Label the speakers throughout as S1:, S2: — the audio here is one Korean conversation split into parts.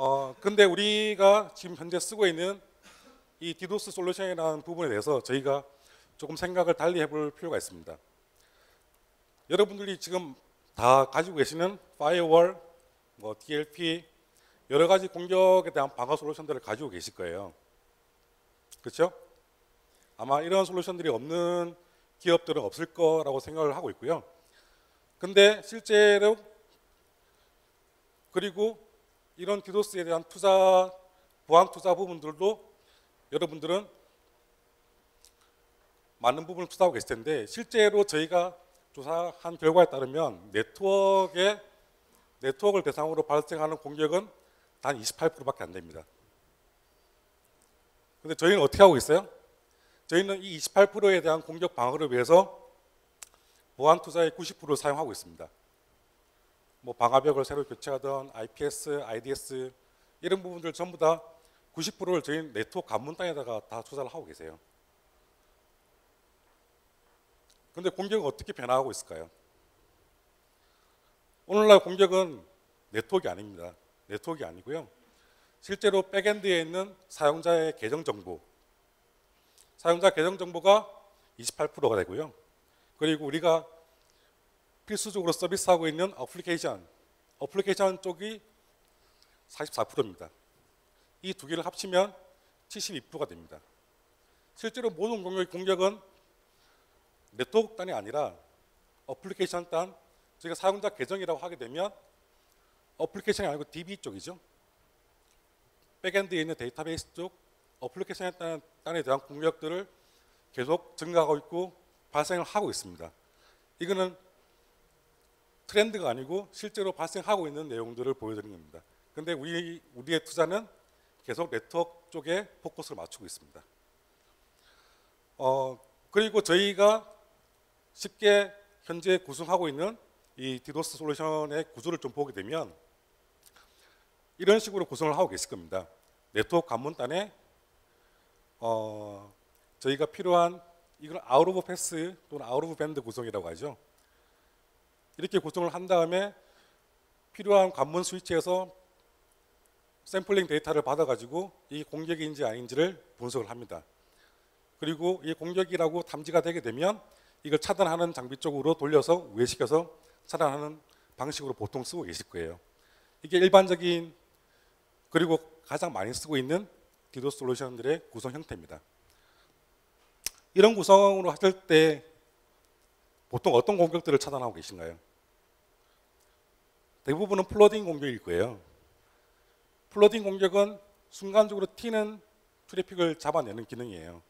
S1: 어, 근데 우리가 지금 현재 쓰고 있는 이 디도스 솔루션이라는 부분에 대해서 저희가 조금 생각을 달리 해볼 필요가 있습니다. 여러분들이 지금 다 가지고 계시는 파이어월, 뭐 DLP 여러 가지 공격에 대한 방어 솔루션들을 가지고 계실 거예요. 그렇죠? 아마 이런 솔루션들이 없는 기업들은 없을 거라고 생각을 하고 있고요. 근데 실제로 그리고 이런 디도스에 대한 투자 보안 투자 부분들도 여러분들은 많은 부분을 투자하고 계실 텐데 실제로 저희가 조사한 결과에 따르면 네트워크에 네트워크를 대상으로 발생하는 공격은 단 28%밖에 안 됩니다. 근데 저희는 어떻게 하고 있어요? 저희는 이 28%에 대한 공격 방어를 위해서 보안 투자의 90%를 사용하고 있습니다. 뭐 방화벽을 새로 교체하던 IPS, IDS 이런 부분들 전부 다 90%를 저희 네트워크 관문단에다가 다 투자를 하고 계세요. 근데 공격은 어떻게 변화하고 있을까요? 오늘날 공격은 네트워크가 아닙니다. 네트워크가 아니고요. 실제로 백엔드에 있는 사용자의 계정 정보, 사용자 계정 정보가 28%가 되고요. 그리고 우리가 필수적으로 서비스하고 있는 어플리케이션, 어플리케이션 쪽이 44%입니다. 이 두 개를 합치면 72%가 됩니다. 실제로 모든 공격, 공격은 네트워크 단이 아니라 어플리케이션 단, 저희가 사용자 계정이라고 하게 되면 어플리케이션이 아니고 DB 쪽이죠. 백엔드에 있는 데이터베이스 쪽 어플리케이션 단에 대한 공격들을 계속 증가하고 있고 발생을 하고 있습니다. 이거는 트렌드가 아니고 실제로 발생하고 있는 내용들을 보여드리는 겁니다. 근데 우리, 우리의 투자는 계속 네트워크 쪽에 포커스를 맞추고 있습니다. 어, 그리고 저희가 쉽게 현재 구성하고 있는 이 디도스 솔루션의 구조를 좀 보게 되면 이런 식으로 구성을 하고 계실 겁니다. 네트워크 관문단에 어, 저희가 필요한 이걸 아웃 오브 패스 또는 아웃 오브 밴드 구성이라고 하죠. 이렇게 구성을 한 다음에 필요한 관문 스위치에서 샘플링 데이터를 받아가지고 이 공격인지 아닌지를 분석을 합니다. 그리고 이 공격이라고 탐지가 되게 되면 이걸 차단하는 장비 쪽으로 돌려서 우회시켜서 차단하는 방식으로 보통 쓰고 계실 거예요. 이게 일반적인 그리고 가장 많이 쓰고 있는 디도스 솔루션들의 구성 형태입니다. 이런 구성으로 하실 때 보통 어떤 공격들을 차단하고 계신가요? 대부분은 플러딩 공격일 거예요. 플러딩 공격은 순간적으로 튀는 트래픽을 잡아내는 기능이에요.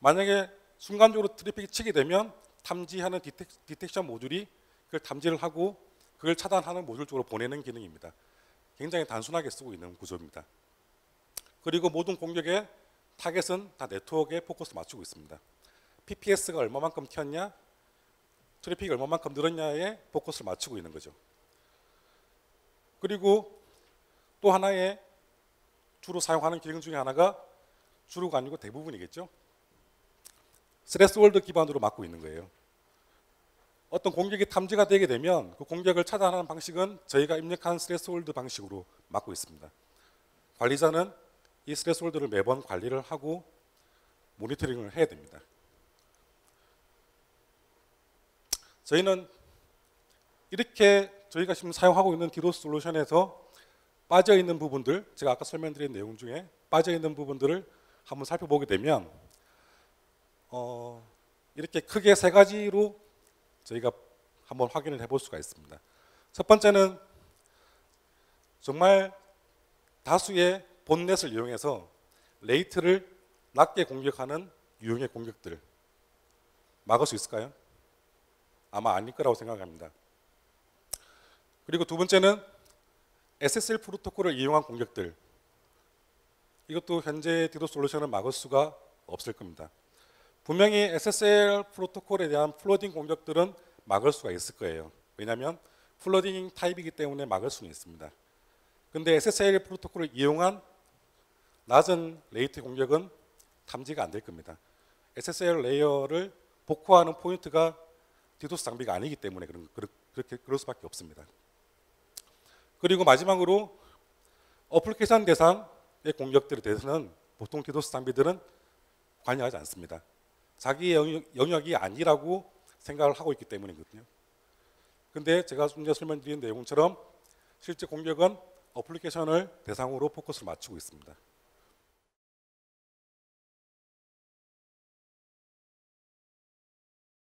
S1: 만약에 순간적으로 트래픽이 치게 되면 탐지하는 디텍, 디텍션 모듈이 그걸 탐지를 하고 그걸 차단하는 모듈 쪽으로 보내는 기능입니다. 굉장히 단순하게 쓰고 있는 구조입니다. 그리고 모든 공격의 타겟은 다 네트워크에 포커스 맞추고 있습니다. PPS가 얼마만큼 튀었냐, 트래픽이 얼마만큼 늘었냐에 포커스를 맞추고 있는 거죠. 그리고 또 하나의 주로 사용하는 기능 중에 하나가 주로가 아니고 대부분이겠죠. 스레스월드 기반으로 막고 있는 거예요. 어떤 공격이 탐지가 되게 되면 그 공격을 차단하는 방식은 저희가 입력한 스레스홀드 방식으로 막고 있습니다. 관리자는 이 스레스홀드를 매번 관리를 하고 모니터링을 해야 됩니다. 저희는 이렇게 저희가 지금 사용하고 있는 디도스 솔루션에서 빠져 있는 부분들, 제가 아까 설명드린 내용 중에 빠져 있는 부분들을 한번 살펴보게 되면 어, 이렇게 크게 세 가지로 저희가 한번 확인을 해볼 수가 있습니다. 첫 번째는 정말 다수의 본넷을 이용해서 레이트를 낮게 공격하는 유형의 공격들 막을 수 있을까요? 아마 아닐 거라고 생각합니다. 그리고 두 번째는 SSL 프로토콜을 이용한 공격들 이것도 현재 디도 솔루션을 막을 수가 없을 겁니다. 분명히 SSL 프로토콜에 대한 플로딩 공격들은 막을 수가 있을 거예요. 왜냐하면 플로딩 타입이기 때문에 막을 수는 있습니다. 근데 SSL 프로토콜을 이용한 낮은 레이트 공격은 탐지가 안 될 겁니다. SSL 레이어를 복구하는 포인트가 디도스 장비가 아니기 때문에 그런, 그렇게 그럴 수밖에 없습니다. 그리고 마지막으로 어플리케이션 대상의 공격들에 대해서는 보통 디도스 장비들은 관여하지 않습니다. 자기 영역, 영역 이 아니라고 생각을 하고 있기 때문이거든요. 근데 제가 좀 전에 설명드린 내용처럼 실제 공격은 어플리케이션을 대상으로 포커스를 맞추고 있습니다.